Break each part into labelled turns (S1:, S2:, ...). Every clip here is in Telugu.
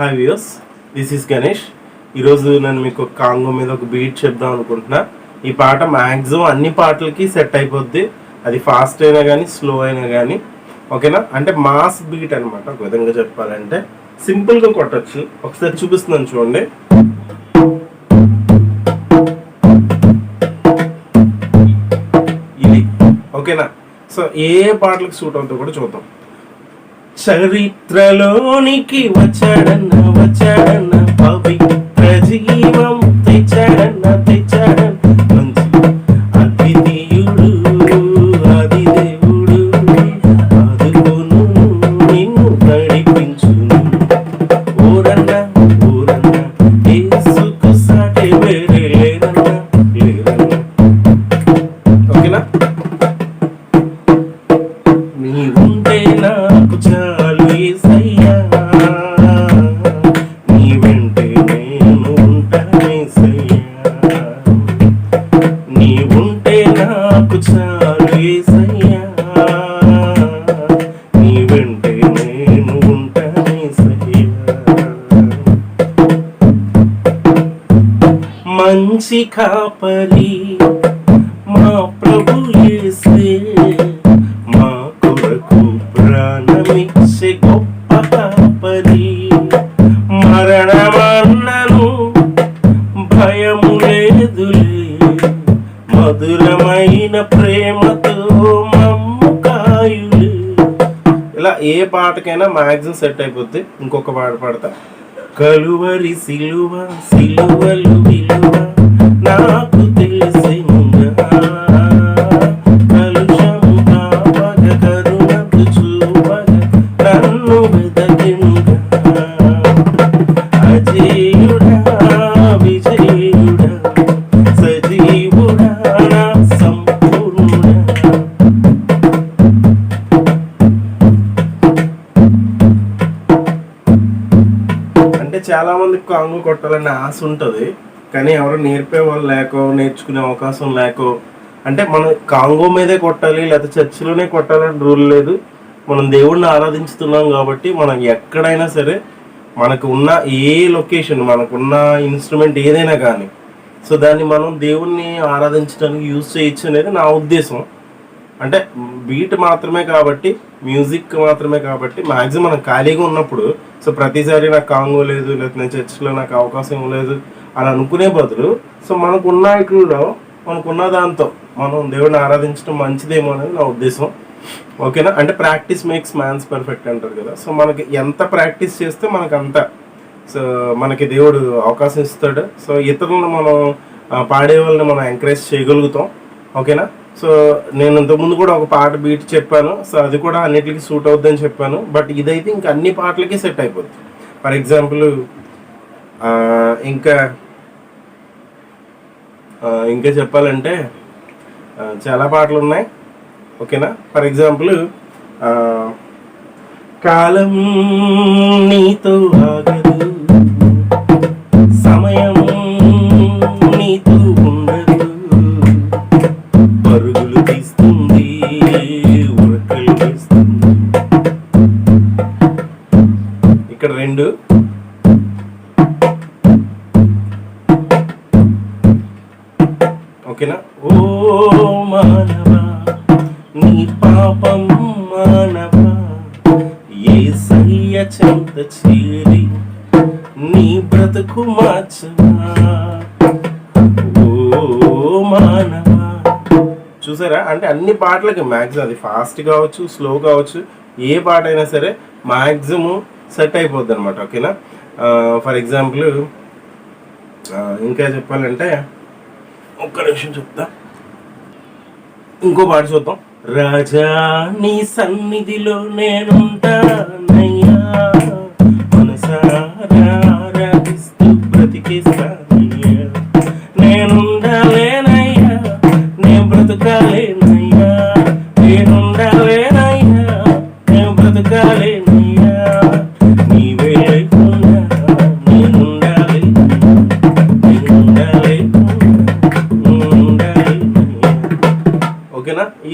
S1: Hi views this is Ganesh ఈరోజు నేను మీకు ఒక కాంగో మీద ఒక బీట్ చెప్దాం అనుకుంటున్నా. ఈ పాట మ్యాక్సిమం అన్ని పాటలకి సెట్ అయిపోద్ది. అది ఫాస్ట్ అయినా కానీ స్లో అయినా కానీ ఓకేనా అంటే మాస్ బీట్ అనమాట ఒక విధంగా చెప్పాలంటే సింపుల్గా కొట్టచ్చు. ఒకసారి చూపిస్తున్నాను చూడండి. ఇది ఓకేనా సో ఏ పాటలకు సూట్ అవుతుందో కూడా చూద్దాం. చరిత్రలోనికి వచ్చాడన్న వచ్చాడన్న చాలు యేసయ్యా నీ వెంటే నేను ఉంటాను మంచి కాపరి ఇలా ఏ పాటకైనా మ్యాక్సిమం సెట్ అయిపోద్ది. ఇంకొక పాట పాడతా. కలువరి సిలువ సిలువలు విలువ నాకు అంటే చాలా మందికి కాంగు కొట్టాలనే ఆశ ఉంటుంది కానీ ఎవరు నేర్పే వాళ్ళు లేకో నేర్చుకునే అవకాశం లేకో అంటే మనం కాంగో మీదే కొట్టాలి లేకపోతే చర్చిలోనే కొట్టాలని రూల్ లేదు. మనం దేవుడిని ఆరాధించుతున్నాం కాబట్టి మనం ఎక్కడైనా సరే మనకు ఉన్న ఏ లొకేషన్ మనకున్న ఇన్స్ట్రుమెంట్ ఏదైనా కానీ సో దాన్ని మనం దేవుణ్ణి ఆరాధించడానికి యూజ్ చేయొచ్చు అనేది నా ఉద్దేశం. అంటే బీట్ మాత్రమే కాబట్టి మ్యూజిక్ మాత్రమే కాబట్టి మ్యాక్సిమం మనం ఖాళీగా ఉన్నప్పుడు సో ప్రతిసారి నాకు కాంగో లేదు లేకపోతే నేను చర్చిలో నాకు అవకాశం లేదు అని అనుకునే బదులు సో మనకున్న ఇట్లో మనకున్న దాంతో మనం దేవుడిని ఆరాధించడం మంచిదేమో అనేది నా ఉద్దేశం. ఓకేనా? అంటే ప్రాక్టీస్ మేక్స్ మ్యాన్స్ పర్ఫెక్ట్ అంటారు కదా. సో మనకి ఎంత ప్రాక్టీస్ చేస్తే మనకు అంత సో మనకి దేవుడు అవకాశం ఇస్తాడు. సో ఇతరులను మనం పాడే వాళ్ళని మనం ఎంకరేజ్ చేయగలుగుతాం. ఓకేనా? సో నేను ఇంతకుముందు కూడా ఒక పాట బీట్ చెప్పాను. సో అది కూడా అన్నిటికీ సూట్ అవుద్దని చెప్పాను. బట్ ఇదైతే ఇంకా అన్ని పాటలకి సెట్ అయిపోద్ది. ఫర్ ఎగ్జాంపుల్ ఇంకా ఇంకా చెప్పాలంటే చాలా పాటలు ఉన్నాయి ఓకేనా ఫర్ ఎగ్జాంపుల్ కాలం నీతో ఆగదు. ఏ చెంత చేరి నీ బ్రతుకు మార్చనా? ఓ మానవా. చూసారా? అంటే అన్ని పాటలకి మ్యాక్సిమం అది ఫాస్ట్ కావచ్చు స్లో కావచ్చు ఏ పాట అయినా సరే మ్యాక్సిమం సెట్ అయిపోద్ది అనమాట ఓకేనా ఫర్ ఎగ్జాంపుల్ ఇంకా చెప్పాలంటే ఒక్క నిమిషం చెప్తా. ఇంకో పాట చూద్దాం. రాజా నీ సన్నిధిలో నేనుంటానయ్యా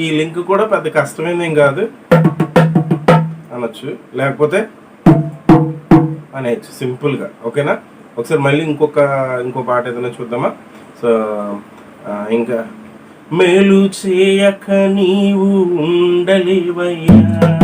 S1: ఈ లింక్ కూడా పెద్ద కష్టమైంది ఏం కాదు. అనొచ్చు. లేకపోతే అనేయచ్చు సింపుల్గా. ఓకేనా? ఒకసారి మళ్ళీ ఇంకొక ఇంకో పాట ఏదైనా చూద్దామా? సో ఇంకా మేలు చేయక నీవు ఉండలేవయ్యా.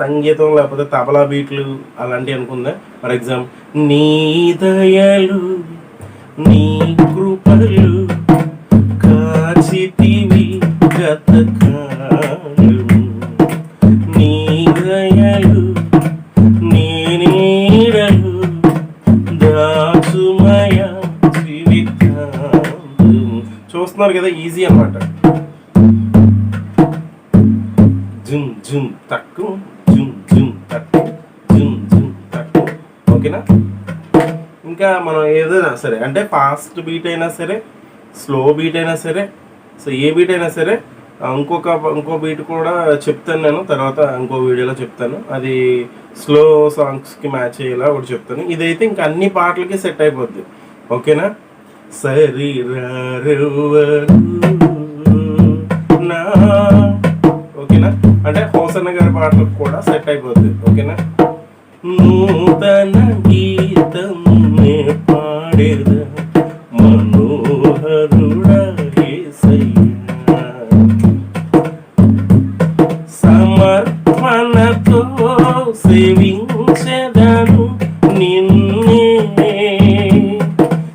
S1: సంగీతం లేకపోతే తబలా బీట్లు అలాంటివి అనుకుందా? ఫర్ ఎగ్జాంపుల్ నీ దయలు నీ కృపలు కాచితివి గతకాలం నీ దయలు నీ నీడలు చూస్తున్నారు కదా ఈజీ అన్నమాట. జుమ్ జుమ్ తక్కువ. ఇంకా మనం ఏదైనా సరే అంటే ఫాస్ట్ బీట్ అయినా సరే స్లో బీట్ అయినా సరే సో ఏ బీట్ అయినా సరే ఇంకొక ఇంకో బీట్ కూడా చెప్తాను నేను తర్వాత ఇంకో వీడియోలో చెప్తాను. అది స్లో సాంగ్స్కి మ్యాచ్ అయ్యేలా ఒకటి చెప్తాను. ఇదైతే ఇంకా అన్ని పాటలకి సెట్ అయిపోద్ది. ఓకేనా? సరిరెవ్వరు ఓకేనా? అంటే హోసన్న గారి పాటలకు కూడా సెట్ అయిపోద్ది. ప్రేమతో సేవించదను నిన్నే.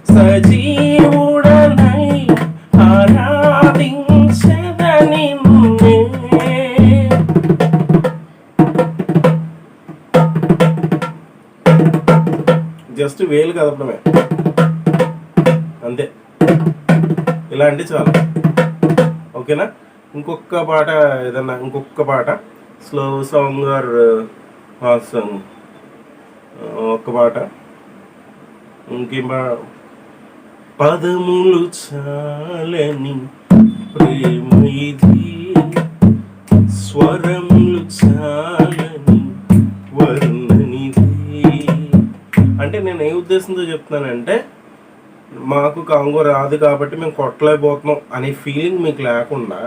S1: సజీవుడనై ఆరాధించెద నిన్నే జస్ట్ వేలు కదపడమే అంతే. ఇలా అంటే చాలు. ఓకేనా? ఇంకొక పాట ఏదన్నా? ఇంకొక పాట? Slow song or hot song ఒక్క పాట. ఇంకేం పదములు చాలని ప్రేమ ఇది. స్వరములు చాలని వర్ణనిది. అంటే నేను ఏ ఉద్దేశంతో చెప్తున్నానంటే మాకు కాంగో రాదు కాబట్టి మేము కొట్టలేకపోతున్నాం అనే ఫీలింగ్ మీకు లేకుండా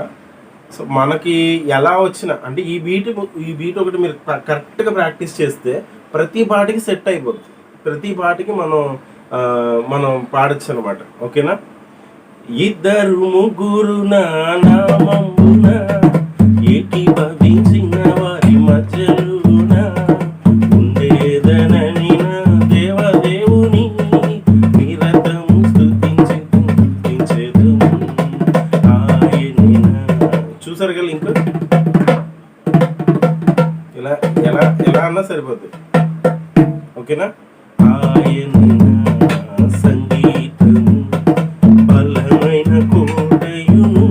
S1: సో మనకి ఎలా వచ్చినా అంటే ఈ బీట్ ఈ బీట్ ఒకటి మీరు కరెక్ట్గా ప్రాక్టీస్ చేస్తే ప్రతి పాటికి సెట్ అయిపోద్ది. ప్రతి పాటికి మనం మనం పాడచ్చు అనమాట ఓకేనా? ఇద్దరు ముగ్గురు నా నామమున చూసారు కదా లింక్? ఇలా ఎలా ఎలా అన్నా సరిపోద్ది. ఓకేనా? ఆయన సంగీతము బలమైన కోటయును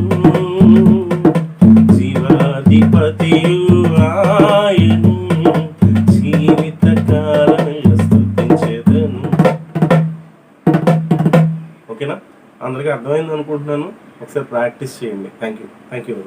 S1: జీవాధిపతియు ఆయను జీవిత కాలమే ఓకేనా? అందరికీ అర్థమైంది అనుకుంటున్నాను ఒకసారి ప్రాక్టీస్ చేయండి. Thank you thank you